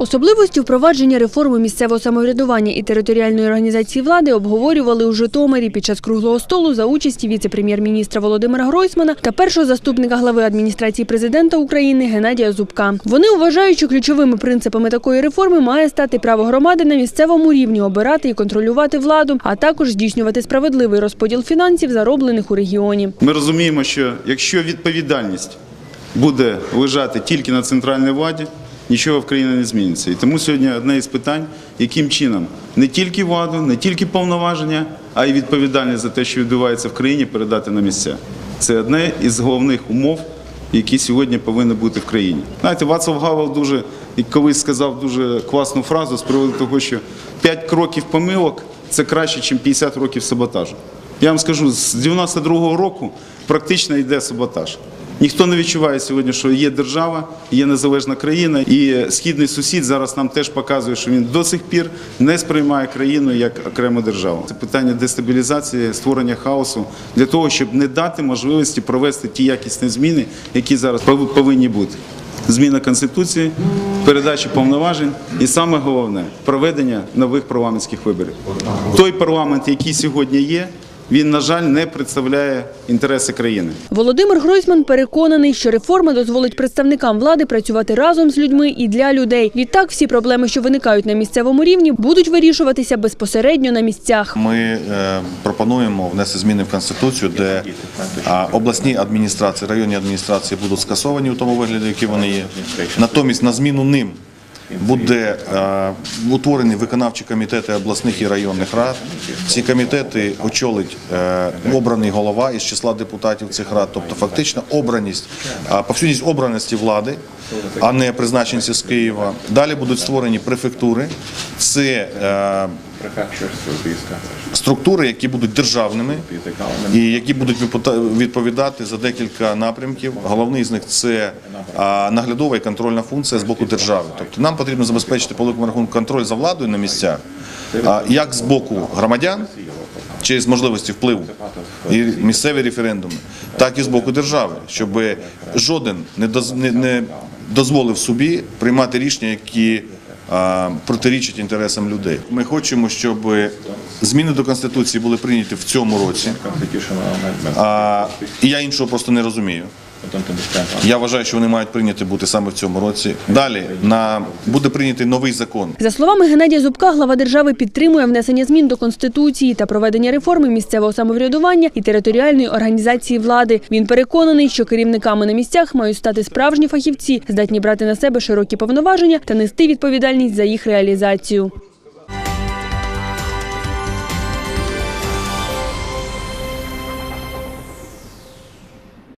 Особливості впровадження реформи місцевого самоврядування і територіальної організації влади обговорювали у Житомирі під час круглого столу за участі віце-прем'єр-міністра Володимира Гройсмана та першого заступника глави адміністрації президента України Геннадія Зубка. Вони вважають, що ключовими принципами такої реформи має стати право громади на місцевому рівні обирати і контролювати владу, а також здійснювати справедливий розподіл фінансів, зароблених у регіоні. Ми розуміємо, що якщо відповідальність буде лежати тільки на центральній владі, нічого в країні не зміниться. І тому сьогодні одне із питань, яким чином не тільки владу, не тільки повноваження, а й відповідальність за те, що відбувається в країні, передати на місця. Це одне із головних умов, які сьогодні повинні бути в країні. Знаєте, Вацлав Гавел дуже колись сказав дуже класну фразу з приводу того, що 5 кроків помилок це краще, ніж 50 років саботажу. Я вам скажу, з 92-го року практично йде саботаж. Ніхто не відчуває сьогодні, що є держава, є незалежна країна, і східний сусід зараз нам теж показує, що він до сих пір не сприймає країну як окрему державу. Це питання дестабілізації, створення хаосу для того, щоб не дати можливості провести ті якісні зміни, які зараз повинні бути. Зміна конституції, передача повноважень і саме головне проведення нових парламентських виборів. Той парламент, який сьогодні є, він, на жаль, не представляє інтереси країни. Володимир Гройсман переконаний, що реформа дозволить представникам влади працювати разом з людьми і для людей. Відтак, всі проблеми, що виникають на місцевому рівні, будуть вирішуватися безпосередньо на місцях. Ми е, пропонуємо внести зміни в конституцію, де обласні адміністрації, районні адміністрації будуть скасовані у тому вигляді, які вони є. Натомість на зміну ним буде е, утворені виконавчі комітети обласних і районних рад. Ці комітети очолить е, обраний голова із числа депутатів цих рад, тобто фактично обраність, повсюдність обраності влади, а не призначенці з Києва. Далі будуть створені префектури. Це е, структури, які будуть державними і які будуть відповідати за декілька напрямків. Головний з них це наглядова і контрольна функція з боку держави. Тобто нам потрібно забезпечити по великому рахунку контроль за владою на місцях, як з боку громадян. Через можливості впливу і місцеві референдуми, так і з боку держави, щоб жоден не дозволив собі приймати рішення, які а, протирічать інтересам людей. Ми хочемо, щоб зміни до конституції були прийняті в цьому році. А, і я іншого просто не розумію. Я вважаю, що вони мають прийняті бути саме в цьому році. Далі на буде прийнятий новий закон. За словами Геннадія Зубка, глава держави підтримує внесення змін до конституції та проведення реформи місцевого самоврядування і територіальної організації влади. Він переконаний, що керівниками на місцях мають стати справжні фахівці, здатні брати на себе широкі повноваження та нести відповідальність за їх реалізацію.